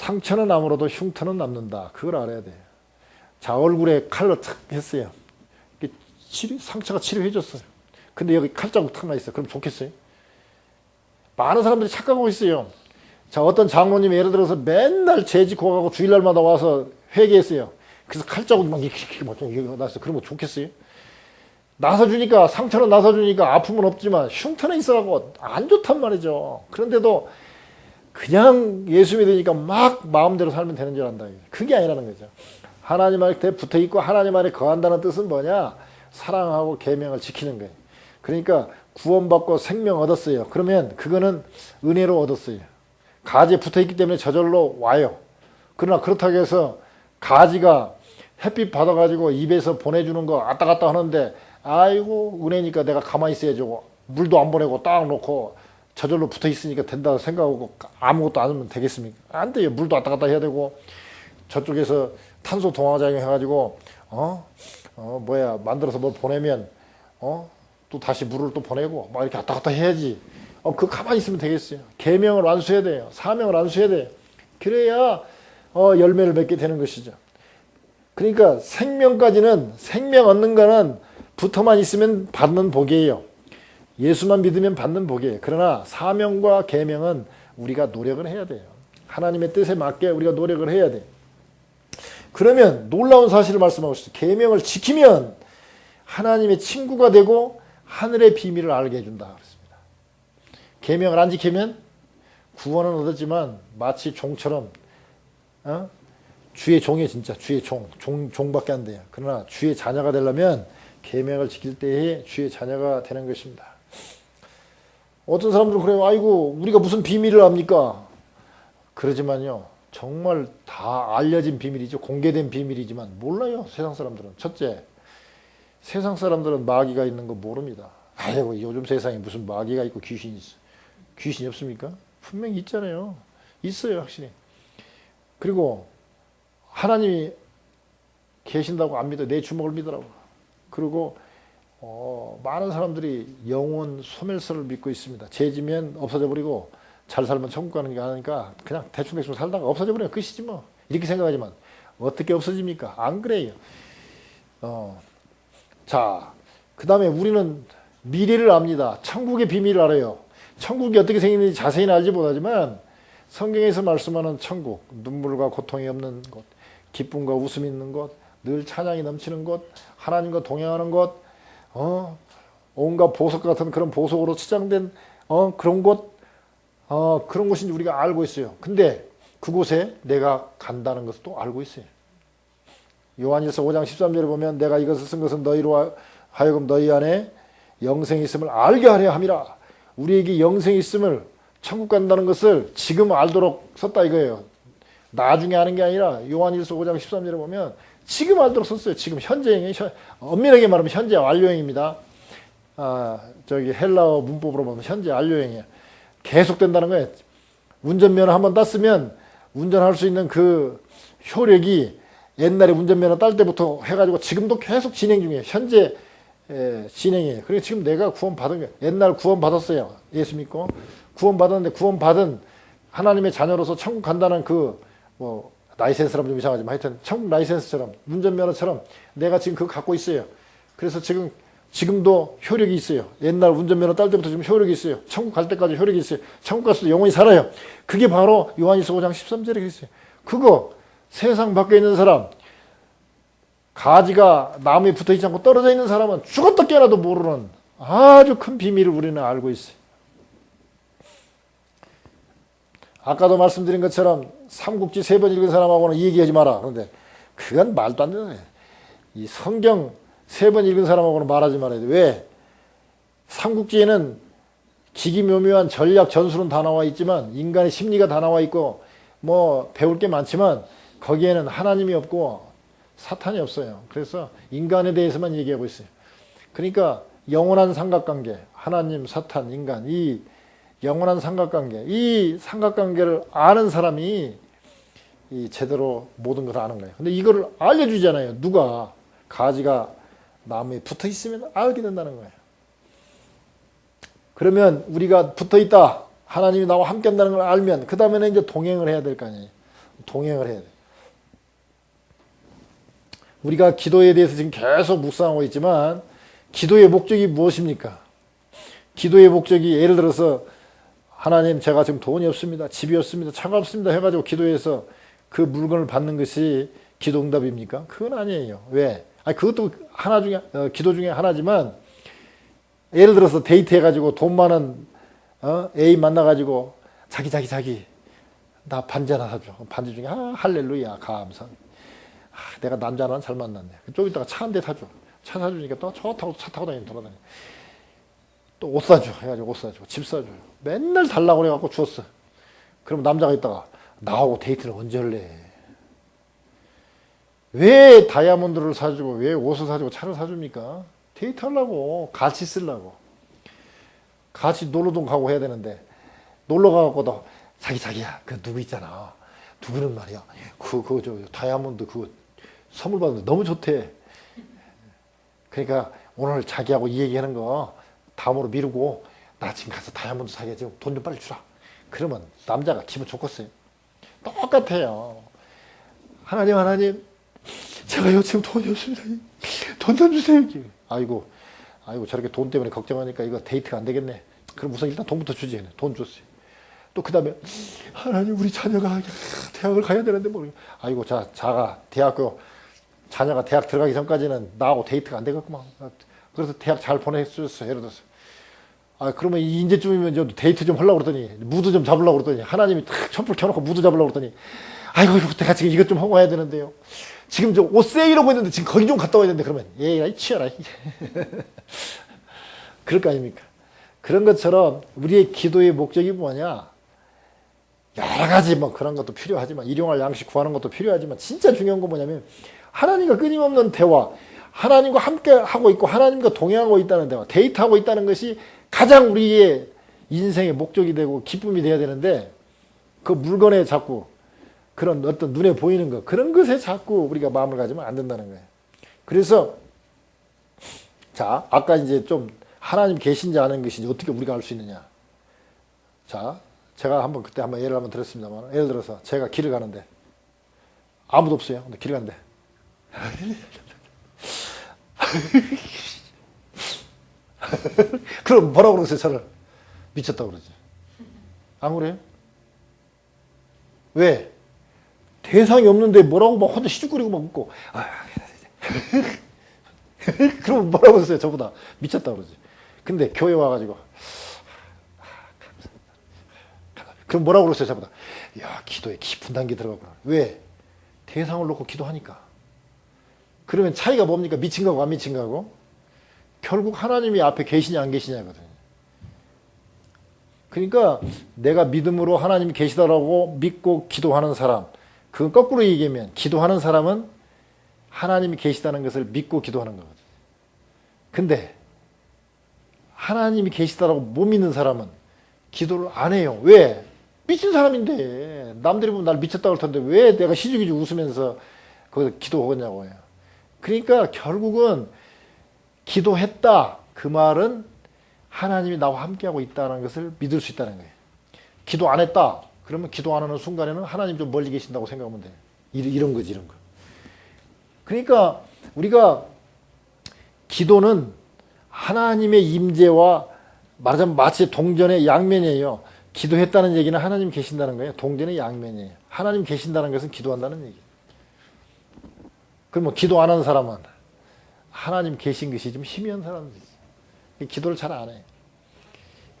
상처는 아무래도 흉터는 남는다. 그걸 알아야 돼. 자, 얼굴에 칼로 탁 했어요. 치료, 상처가 치료해줬어요. 근데 여기 칼자국 탁나 있어. 그럼 좋겠어요? 많은 사람들이 착각하고 있어요. 자, 어떤 장로님이 예를 들어서 맨날 재직고 가고 주일날마다 와서 회개했어요. 그래서 칼자국 막 이렇게, 막. 그런 거 좋겠어요? 나서주니까, 상처는 나서주니까 아픔은 없지만 흉터는 있어가고 안 좋단 말이죠. 그런데도 그냥 예수 믿으니까 막 마음대로 살면 되는 줄 안다. 그게 아니라는 거죠. 하나님 한테 붙어 있고 하나님 안에 거한다는 뜻은 뭐냐? 사랑하고 계명을 지키는 거예요. 그러니까 구원받고 생명 얻었어요. 그러면 그거는 은혜로 얻었어요. 가지에 붙어 있기 때문에 저절로 와요. 그러나 그렇다고 해서 가지가 햇빛 받아가지고 입에서 보내주는 거 왔다 갔다 하는데 아이고 은혜니까 내가 가만히 있어야죠. 물도 안 보내고 딱 놓고 저절로 붙어 있으니까 된다고 생각하고 아무것도 안 하면 되겠습니까? 안 돼요. 물도 왔다 갔다 해야 되고 저쪽에서 탄소 동화작용 해가지고 어? 어 뭐야 만들어서 뭘 보내면 어? 또 다시 물을 또 보내고 막 이렇게 왔다 갔다 해야지. 어, 그 가만히 있으면 되겠어요. 계명을 완수해야 돼요. 사명을 완수해야 돼요. 그래야 어, 열매를 맺게 되는 것이죠. 그러니까 생명까지는 생명 얻는 거는 붙어만 있으면 받는 복이에요. 예수만 믿으면 받는 복이에요. 그러나 사명과 계명은 우리가 노력을 해야 돼요. 하나님의 뜻에 맞게 우리가 노력을 해야 돼요. 그러면 놀라운 사실을 말씀하고 있어요. 계명을 지키면 하나님의 친구가 되고 하늘의 비밀을 알게 해준다. 그렇습니다. 계명을 안 지키면 구원은 얻었지만 마치 종처럼 어? 주의 종이 진짜 주의 종, 종 종밖에 안 돼요. 그러나 주의 자녀가 되려면 계명을 지킬 때에 주의 자녀가 되는 것입니다. 어떤 사람들은 그래요. 아이고 우리가 무슨 비밀을 압니까? 그러지만요. 정말 다 알려진 비밀이죠. 공개된 비밀이지만 몰라요. 세상 사람들은. 첫째, 세상 사람들은 마귀가 있는 거 모릅니다. 아이고 요즘 세상에 무슨 마귀가 있고 귀신이. 귀신이 없습니까? 분명히 있잖아요. 있어요, 확실히. 그리고 하나님이 계신다고 안 믿어. 내 주먹을 믿으라고. 그리고 어, 많은 사람들이 영원 소멸설을 믿고 있습니다. 죄지면 없어져 버리고 잘 살면 천국 가는 게 아니니까 그냥 대충대충 살다가 없어져 버리면 끝이지 뭐. 이렇게 생각하지만 어떻게 없어집니까? 안 그래요. 어. 자, 그 다음에 우리는 미래를 압니다. 천국의 비밀을 알아요. 천국이 어떻게 생기는지 자세히는 알지 못하지만 성경에서 말씀하는 천국, 눈물과 고통이 없는 곳, 기쁨과 웃음이 있는 곳, 늘 찬양이 넘치는 곳, 하나님과 동행하는 곳, 어, 온갖 보석 같은 그런 보석으로 치장된 어, 그런 곳, 어, 그런 곳인지 우리가 알고 있어요. 근데 그곳에 내가 간다는 것을 또 알고 있어요. 요한일서 5장 13절에 보면 내가 이것을 쓴 것은 너희로 하여금 너희 안에 영생이 있음을 알게 하려 함이라. 우리에게 영생이 있음을 천국 간다는 것을 지금 알도록 썼다 이거예요. 나중에 아는 게 아니라 요한일서 5장 13절에 보면 지금 알도록 썼어요. 지금 현재형이 엄밀하게 말하면 현재 완료형입니다. 아, 저기 헬라어 문법으로 보면 현재 완료형이에요. 계속 된다는 거예요. 운전면허 한번 땄으면 운전할 수 있는 그 효력이 옛날에 운전면허 딸 때부터 해가지고 지금도 계속 진행 중이에요. 현재 에, 진행이에요. 그러니까 지금 내가 구원 받은 거예요. 옛날 구원 받았어요. 예수 믿고 구원 받았는데 구원 받은 하나님의 자녀로서 천국 간다는 그 뭐 라이센스라면 좀 이상하지만 하여튼 천국 라이센스처럼 운전면허처럼 내가 지금 그거 갖고 있어요. 그래서 지금 지금도 효력이 있어요. 옛날 운전면허 딸 때부터 지금 효력이 있어요. 천국 갈 때까지 효력이 있어요. 천국 가서도 영원히 살아요. 그게 바로 요한일서 5장 13절에 있어요. 그거 세상 밖에 있는 사람 가지가 나무에 붙어 있지 않고 떨어져 있는 사람은 죽었다 깨어나도 모르는 아주 큰 비밀을 우리는 알고 있어요. 아까도 말씀드린 것처럼 삼국지 세 번 읽은 사람하고는 얘기하지 마라. 그런데 그건 말도 안 거예요. 이 성경 세 번 읽은 사람하고는 말하지 말아야 돼. 왜? 삼국지에는 기기묘묘한 전략 전술은 다 나와 있지만 인간의 심리가 다 나와 있고 뭐 배울 게 많지만 거기에는 하나님이 없고 사탄이 없어요. 그래서 인간에 대해서만 얘기하고 있어요. 그러니까 영원한 삼각관계, 하나님, 사탄, 인간 이 영원한 삼각관계, 이 삼각관계를 아는 사람이 이 제대로 모든 것을 아는 거예요. 근데 이거를 알려주잖아요. 누가 가지가 나무에 붙어 있으면 알게 된다는 거예요. 그러면 우리가 붙어 있다. 하나님이 나와 함께 한다는 걸 알면 그 다음에는 이제 동행을 해야 될 거 아니에요. 동행을 해야 돼. 우리가 기도에 대해서 지금 계속 묵상하고 있지만 기도의 목적이 무엇입니까? 기도의 목적이 예를 들어서 하나님 제가 지금 돈이 없습니다. 집이 없습니다. 차가 없습니다. 해가지고 기도해서 그 물건을 받는 것이 기도 응답입니까? 그건 아니에요. 왜? 아니 그것도 하나 중에 어, 기도 중에 하나지만 예를 들어서 데이트 해가지고 돈 많은 어, A 만나가지고 자기 자기 자기 나 반지 하나 사줘. 반지 중에 아 할렐루야 감사. 아, 내가 남자 하나 잘 만났네. 좀 이따가 차 한 대 사줘. 차 사주니까 또 저 타고 차 타고 다니는 돌아다니. 또 옷 사줘. 해가지고 옷 사줘. 집 사줘. 맨날 달라고 그래갖고 주었어. 그럼 남자가 있다가 나하고 데이트를 언제 할래? 왜 다이아몬드를 사주고 왜 옷을 사주고 차를 사줍니까? 데이트 하려고 같이 쓰려고 같이 놀러동 가고 해야 되는데 놀러 가고도 자기 자기야 그 누구 있잖아 누구는 말이야 그 그 저 다이아몬드 그거 선물 받는데 너무 좋대 그러니까 오늘 자기하고 이 얘기하는 거 다음으로 미루고 나 지금 가서 다이아몬드 사야지 돈 좀 빨리 주라. 그러면 남자가 기분 좋겠어요. 똑같아요. 하나님 하나님 제가요 지금 돈이 없습니다 돈 좀 주세요. 아이고 아이고 저렇게 돈 때문에 걱정하니까 이거 데이트가 안 되겠네. 그럼 우선 일단 돈부터 주지 돈 줬어요. 또 그 다음에 하나님 우리 자녀가 대학을 가야 되는데 뭐 아이고 자 자가 대학교 자녀가 대학 들어가기 전까지는 나하고 데이트가 안 되겠구만. 그래서 대학 잘 보내줬어 예를 들어서 아 그러면 이제쯤이면 좀 데이트 좀 하려고 그러더니 무드 좀 잡으려고 그러더니 하나님이 탁 촛불 켜놓고 무드 잡으려고 그러더니 아이고 내가 지금 이것 좀 하고 와야 되는데요. 지금 저 옷 세일하고 있는데 지금 거기 좀 갔다 와야 되는데 그러면. 예이 치여라 그럴 거 아닙니까? 그런 것처럼 우리의 기도의 목적이 뭐냐? 여러 가지 뭐 그런 것도 필요하지만 일용할 양식 구하는 것도 필요하지만 진짜 중요한 건 뭐냐면 하나님과 끊임없는 대화 하나님과 함께 하고 있고 하나님과 동행하고 있다는 대화 데이트하고 있다는 것이 가장 우리의 인생의 목적이 되고 기쁨이 돼야 되는데 그 물건에 자꾸 그런 어떤 눈에 보이는 것 그런 것에 자꾸 우리가 마음을 가지면 안 된다는 거예요. 그래서 자 아까 이제 좀 하나님 계신지 아는 것인지 어떻게 우리가 알 수 있느냐. 자 제가 한번 그때 한번 예를 한번 들었습니다만 예를 들어서 제가 길을 가는데 아무도 없어요. 근데 길 가는데 그럼 뭐라고 그러세요 저를 미쳤다고 그러지. 안 그래요? 왜? 대상이 없는데 뭐라고 막 혼자 시죽거리고 막 웃고. 아, 그럼 뭐라고 했어요 저보다? 미쳤다 그러지. 근데 교회 와가지고 그럼 뭐라고 그랬어요 저보다? 야 기도에 깊은 단계 들어가구나 왜? 대상을 놓고 기도하니까. 그러면 차이가 뭡니까? 미친 거고 안 미친 거고 결국 하나님이 앞에 계시냐 안 계시냐거든요 그러니까 내가 믿음으로 하나님이 계시다라고 믿고 기도하는 사람 그건 거꾸로 얘기하면 기도하는 사람은 하나님이 계시다는 것을 믿고 기도하는 거거든요. 근데 하나님이 계시다라고 못 믿는 사람은 기도를 안 해요. 왜? 미친 사람인데 남들이 보면 날 미쳤다고 할 텐데 왜 내가 시주기주 웃으면서 거기서 기도하겠냐고요. 그러니까 결국은 기도했다 그 말은 하나님이 나와 함께하고 있다는 것을 믿을 수 있다는 거예요. 기도 안 했다 그러면 기도 안 하는 순간에는 하나님 좀 멀리 계신다고 생각하면 돼. 이런 거지, 이런 거. 그러니까 우리가 기도는 하나님의 임재와 말하자면 마치 동전의 양면이에요. 기도했다는 얘기는 하나님 계신다는 거예요. 동전의 양면이에요. 하나님 계신다는 것은 기도한다는 얘기. 그러면 기도 안 하는 사람은 하나님 계신 것이 좀 희미한 사람들이지. 기도를 잘 안 해.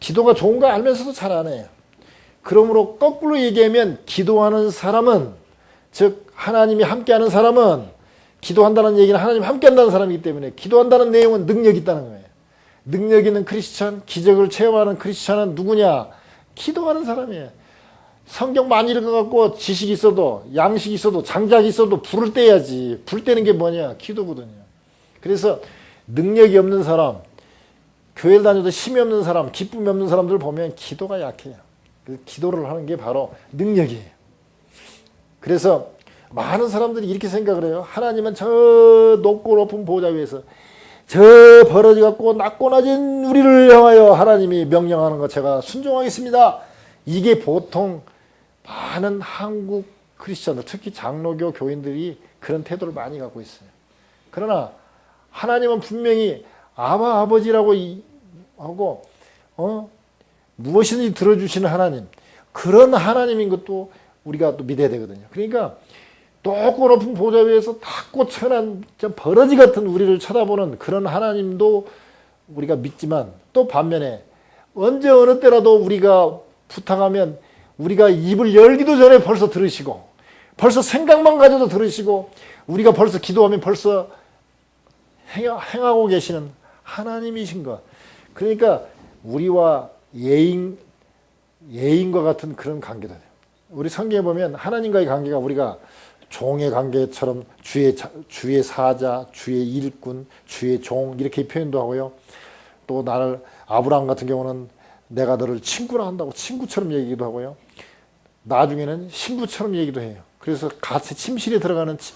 기도가 좋은 거 알면서도 잘 안 해요. 그러므로 거꾸로 얘기하면 기도하는 사람은 즉 하나님이 함께하는 사람은 기도한다는 얘기는 하나님 함께한다는 사람이기 때문에 기도한다는 내용은 능력이 있다는 거예요. 능력 있는 크리스천, 기적을 체험하는 크리스천은 누구냐? 기도하는 사람이에요. 성경 많이 읽어갖고 지식이 있어도 양식이 있어도 장작이 있어도 불을 떼야지. 불 떼는 게 뭐냐? 기도거든요. 그래서 능력이 없는 사람, 교회를 다녀도 힘이 없는 사람, 기쁨이 없는 사람들 보면 기도가 약해요. 그 기도를 하는 게 바로 능력이에요. 그래서 많은 사람들이 이렇게 생각을 해요. 하나님은 저 높고 높은 보좌 위에서 저 벌어져 갖고 낮고 낮은 우리를 향하여 하나님이 명령하는 것 제가 순종하겠습니다. 이게 보통 많은 한국 크리스천들 특히 장로교 교인들이 그런 태도를 많이 갖고 있어요. 그러나 하나님은 분명히 아바 아버지라고 이- 하고 어 무엇이든지 들어주시는 하나님 그런 하나님인 것도 우리가 또 믿어야 되거든요. 그러니까 높고 높은 보좌 위에서 탁고 천한 좀 버러지 같은 우리를 쳐다보는 그런 하나님도 우리가 믿지만 또 반면에 언제 어느 때라도 우리가 부탁하면 우리가 입을 열기도 전에 벌써 들으시고 벌써 생각만 가져도 들으시고 우리가 벌써 기도하면 벌써 행하- 행하고 계시는 하나님이신 것. 그러니까 우리와 예인 예인과 같은 그런 관계다. 우리 성경에 보면 하나님과의 관계가 우리가 종의 관계처럼 주의 자- 주의 사자, 주의 일꾼, 주의 종 이렇게 표현도 하고요. 또 나를 아브라함 같은 경우는 내가 너를 친구라 한다고 친구처럼 얘기도 하고요. 나중에는 신부처럼 얘기도 해요. 그래서 같이 침실에 들어가는 치-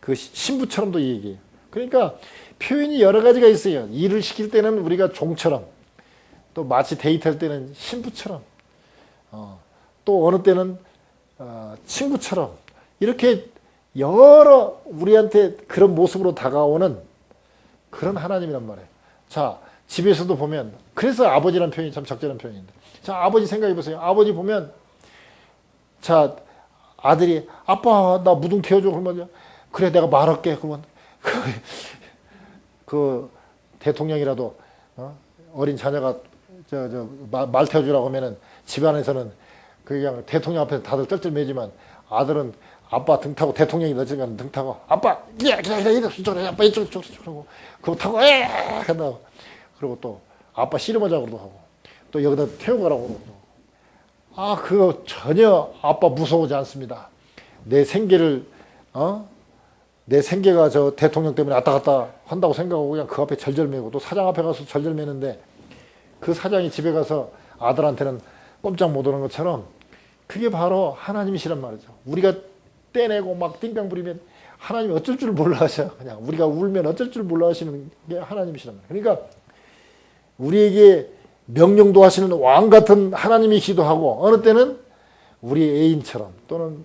그 시- 신부처럼도 얘기해요. 그러니까 표현이 여러 가지가 있어요. 일을 시킬 때는 우리가 종처럼, 또 마치 데이트할 때는 신부처럼, 어, 또 어느 때는 어, 친구처럼 이렇게 여러 우리한테 그런 모습으로 다가오는 그런 하나님이란 말이에요. 자, 집에서도 보면 그래서 아버지라는 표현이 참 적절한 표현인데. 자, 아버지 생각해 보세요. 아버지 보면 자, 아들이 아빠 나 무등 태워줘 그러면 그래 내가 말할게 그러면 그 대통령이라도 어? 어린 자녀가 저저말 태워주라고 하면은 집안에서는 그냥 대통령 앞에서 다들 쩔쩔매지만 아들은 아빠 등 타고 대통령이 늦으면 등 타고 아빠 야 기다 기다 이쪽 이쪽으로 아빠 이쪽 이쪽 그러고 그거 타고 에 한다 그리고 또 아빠 씨름하자고도 하고 또 여기다 태우고 가라고 그러고 아, 그거 전혀 아빠 무서워하지 않습니다. 내 생계를, 어? 내 생계가 저 대통령 때문에 왔다 갔다 한다고 생각하고 그냥 그 앞에 절절매고 또 사장 앞에 가서 절절매는데 그 사장이 집에 가서 아들한테는 꼼짝 못 오는 것처럼 그게 바로 하나님이시란 말이죠. 우리가 떼내고 막 띵땅 부리면 하나님이 어쩔 줄 몰라 하셔. 그냥 우리가 울면 어쩔 줄 몰라 하시는 게 하나님이시란 말이에요. 그러니까 우리에게 명령도 하시는 왕 같은 하나님이기도 하고 어느 때는 우리 애인처럼 또는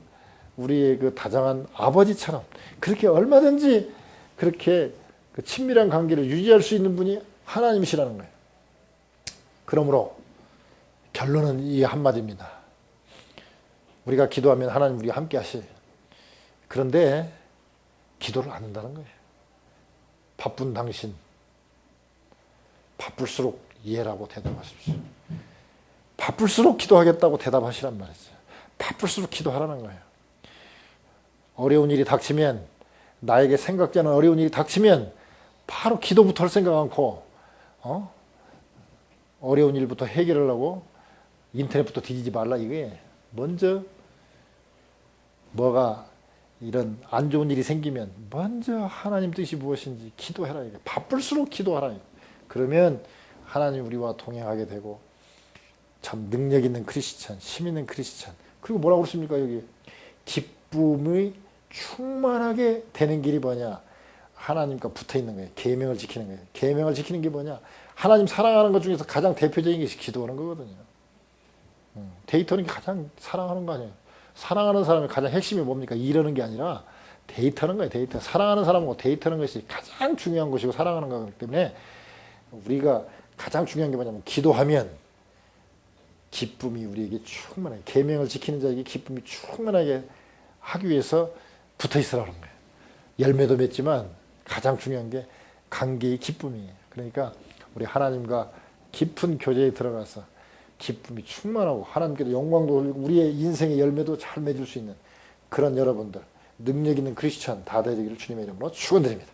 우리의 그 다정한 아버지처럼 그렇게 얼마든지 그렇게 그 친밀한 관계를 유지할 수 있는 분이 하나님이시라는 거예요. 그러므로 결론은 이 한마디입니다. 우리가 기도하면 하나님 우리가 함께 하시. 그런데 기도를 안 한다는 거예요. 바쁜 당신, 바쁠수록 이해라고 대답하십시오. 바쁠수록 기도하겠다고 대답하시란 말이죠. 바쁠수록 기도하라는 거예요. 어려운 일이 닥치면 나에게 생각지 않은 어려운 일이 닥치면 바로 기도부터 할 생각 않고 어? 어려운 일부터 해결하려고 인터넷부터 뒤지지 말라 이거예요. 먼저 뭐가 이런 안 좋은 일이 생기면 먼저 하나님 뜻이 무엇인지 기도해라 이거. 바쁠수록 기도하라. 그러면 하나님 우리와 동행하게 되고 참 능력 있는 크리스찬, 힘 있는 크리스찬. 그리고 뭐라고 그랬습니까 여기 기쁨이 충만하게 되는 길이 뭐냐? 하나님과 붙어 있는 거예요. 계명을 지키는 거예요. 계명을 지키는 게 뭐냐? 하나님 사랑하는 것 중에서 가장 대표적인 것이 기도하는 거거든요. 음, 데이터는 가장 사랑하는 거 아니에요. 사랑하는 사람의 가장 핵심이 뭡니까? 이러는 게 아니라 데이터는 거예요. 데이터. 사랑하는 사람하고 데이터는 것이 가장 중요한 것이고 사랑하는 거기 때문에 우리가 가장 중요한 게 뭐냐면 기도하면 기쁨이 우리에게 충만하게 계명을 지키는 자에게 기쁨이 충만하게 하기 위해서 붙어 있으라는 거예요. 열매도 맺지만 가장 중요한 게 관계의 기쁨이에요. 그러니까 우리 하나님과 깊은 교제에 들어가서 기쁨이 충만하고 하나님께도 영광도 돌리고 우리의 인생의 열매도 잘 맺을 수 있는 그런 여러분들 능력 있는 크리스천 다 되기를 주님의 이름으로 축원드립니다.